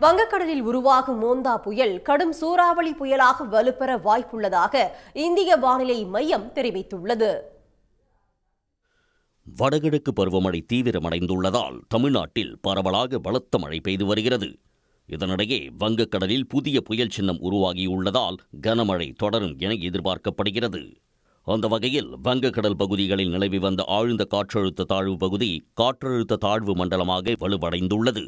வங்கக்கடலில் உருவாகும் மோந்தா புயல் கடும் சூறாவளி புயலாக வலுப்பெற வாய்ப்புள்ளதாக இந்திய வானிலை மையம் தெரிவித்துள்ளது. வடகிழக்கு பருவமழை தீவிரமடைந்துள்ளதால் தமிழ்நாட்டில் பரவலாக பலத்த மழை பெய்து வருகிறது. இதனிடையே வங்கக்கடலில் புதிய புயல் சின்னம் உருவாகியுள்ளதால் கனமழை தொடரும் என எதிர்பார்க்கப்படுகிறது. அந்த வகையில் வங்கக்கடல் பகுதிகளில் நிலவி வந்த ஆழ்ந்த காற்றழுத்த தாழ்வு பகுதி காற்றழுத்த தாழ்வு மண்டலமாக வலுவடைந்துள்ளது.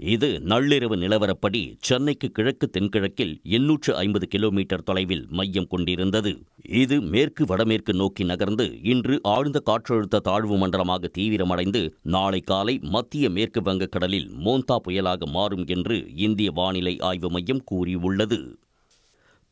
இது நள்ளிரவு நிலவரப்படி சென்னைக்கு கிழக்கு தென்கிழக்கில் எண்ணூற்று ஐம்பது கிலோமீட்டர் தொலைவில் மையம் கொண்டிருந்தது. இது மேற்கு வடமேற்கு நோக்கி நகர்ந்து இன்று ஆழ்ந்த காற்றழுத்த தாழ்வு மண்டலமாக தீவிரமடைந்து நாளை காலை மத்திய மேற்கு வங்கக்கடலில் மோந்தா புயலாக மாறும் என்று இந்திய வானிலை ஆய்வு மையம் கூறியுள்ளது.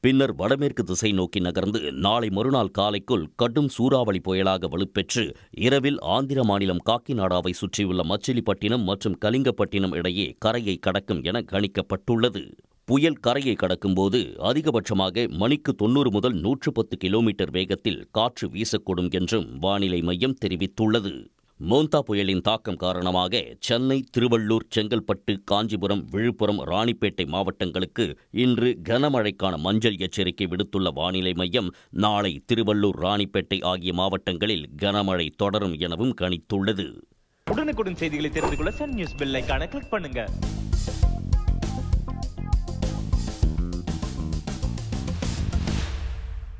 பின்னர் வடமேற்கு திசை நோக்கி நகர்ந்து நாளை மறுநாள் காலைக்குள் கடும் சூறாவளி புயலாக வலுப்பெற்று இரவில் ஆந்திர மாநிலம் காக்கிநாடாவை சுற்றியுள்ள மச்சிலிப்பட்டினம் மற்றும் கலிங்கப்பட்டினம் இடையே கரையை கடக்கும் என கணிக்கப்பட்டுள்ளது. புயல் கரையை கடக்கும்போது அதிகபட்சமாக மணிக்கு தொன்னூறு முதல் நூற்று பத்து கிலோமீட்டர் வேகத்தில் காற்று வீசக்கூடும் என்றும் வானிலை மையம் தெரிவித்துள்ளது. மோந்தா புயலின் தாக்கம் காரணமாக சென்னை திருவள்ளூர் செங்கல்பட்டு காஞ்சிபுரம் விழுப்புரம் ராணிப்பேட்டை மாவட்டங்களுக்கு இன்று கனமழைக்கான மஞ்சள் எச்சரிக்கை விடுத்துள்ள வானிலை மையம் நாளை திருவள்ளூர் ராணிப்பேட்டை ஆகிய மாவட்டங்களில் கனமழை தொடரும் எனவும் கணித்துள்ளது. உடனுக்குடன் செய்திகளை தெரிந்து கொள்ள சன் நியூஸ் பெல் கிளிக் பண்ணுங்க.